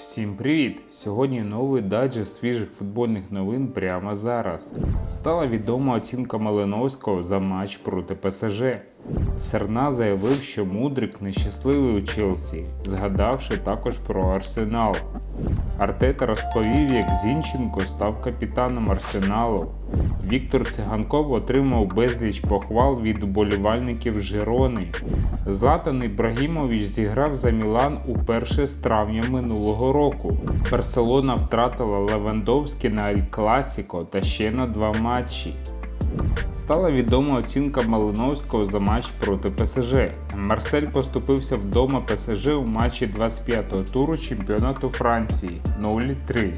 Всім привіт! Сьогодні новий дайджест свіжих футбольних новин прямо зараз. Стала відома оцінка Малиновського за матч проти ПСЖ. Серна заявив, що Мудрик нещасливий у Челсі, згадавши також про Арсенал. Артета розповів, як Зінченко став капітаном Арсеналу. Віктор Циганков отримав безліч похвал від вболівальників Жирони. Златан Ібрагімович зіграв за Мілан уперше з травня минулого року. Барселона втратила Левандовський на Ель Класіко та ще на два матчі. Стала відома оцінка Малиновського за матч проти ПСЖ. Марсель поступився вдома ПСЖ у матчі 25-го туру чемпіонату Франції 0-3.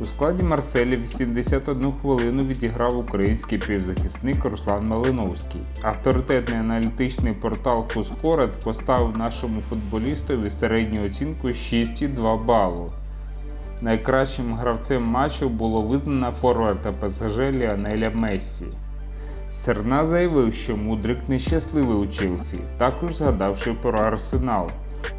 У складі Марселі 81 хвилину відіграв український півзахисник Руслан Малиновський. Авторитетний аналітичний портал Хускорет поставив нашому футболістові середню оцінку 6,2 балу. Найкращим гравцем матчу було визнано форварда ПСЖ Ліанеля Мессі. Серна заявив, що Мудрик нещасливий у Челсі, також згадавши про Арсенал.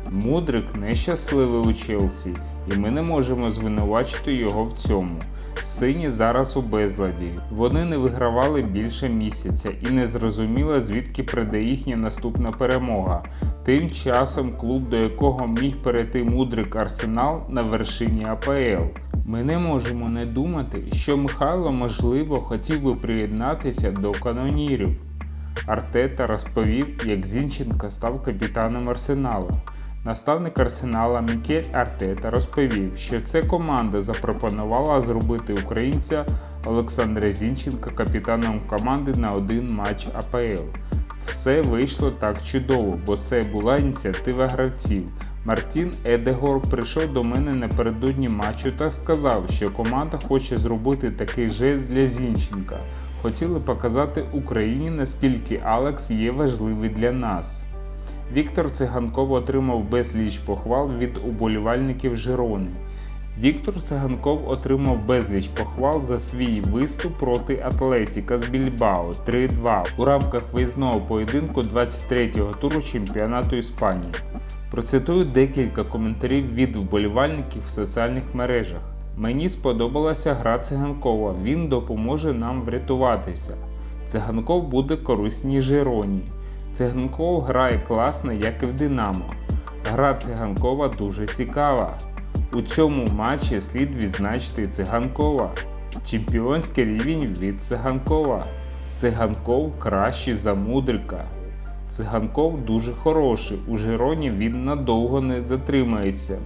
Мудрик нещасливий у Челсі, і ми не можемо звинувачити його в цьому. Сині зараз у безладі. Вони не вигравали більше місяця і не зрозуміло, звідки прийде їхня наступна перемога. Тим часом клуб, до якого міг перейти мудрик Арсенал на вершині АПЛ. Ми не можемо не думати, що Михайло, можливо, хотів би приєднатися до канонірів. Артета розповів, як Зінченко став капітаном Арсенала. Наставник Арсенала Мікель Артета розповів, що це команда запропонувала зробити українця Олександра Зінченка капітаном команди на один матч АПЛ. Все вийшло так чудово, бо це була ініціатива гравців. Мартін Едегор прийшов до мене напередодні матчу та сказав, що команда хоче зробити такий жест для Зінченка. Хотіли показати Україні, наскільки Алекс є важливий для нас. Віктор Циганков отримав безліч похвал від уболівальників Жирони. Віктор Циганков отримав безліч похвал за свій виступ проти Атлетіка з Більбао 3-2 у рамках виїзного поєдинку 23-го туру чемпіонату Іспанії. Процитую декілька коментарів від вболівальників в соціальних мережах. Мені сподобалася гра Циганкова, він допоможе нам врятуватися. Циганков буде корисній Жироні. Циганков грає класно, як і в Динамо. Гра Циганкова дуже цікава. У цьому матчі слід відзначити Циганкова. Чемпіонський рівень від Циганкова. Циганков кращий за Мудрика. Циганков дуже хороший, у Жироні він надовго не затримається.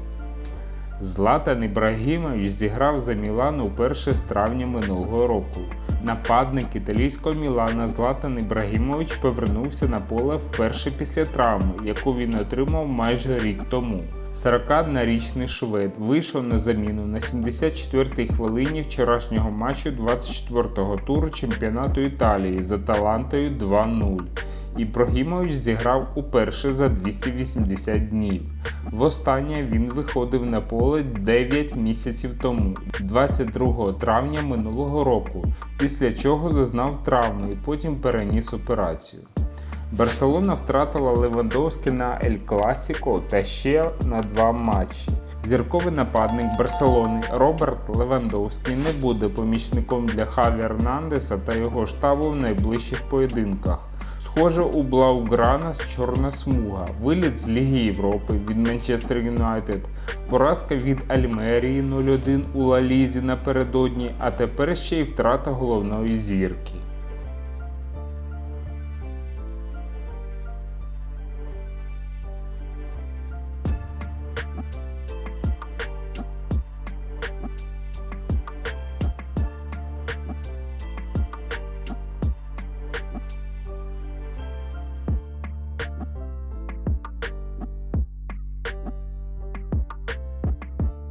Златан Ібрагімович зіграв за Мілан уперше з травня минулого року. Нападник італійського Мілана Златан Ібрагімович повернувся на поле вперше після травми, яку він отримав майже рік тому. 41-річний швед вийшов на заміну на 74-й хвилині вчорашнього матчу 24-го туру чемпіонату Італії за Талантою 2-0. Ібрагімович зіграв уперше за 280 днів. Востаннє він виходив на поле 9 місяців тому, 22 травня минулого року, після чого зазнав травму і потім переніс операцію. Барселона втратила Левандовський на Ель Класіко та ще на два матчі. Зірковий нападник Барселони Роберт Левандовський не буде помічником для Хаві Ернандеса та його штабу в найближчих поєдинках. Схоже, у Блауграна чорна смуга, виліт з Ліги Європи від Манчестер Юнайтед, поразка від Альмерії 0-1 у Лалізі напередодні, а тепер ще й втрата головної зірки.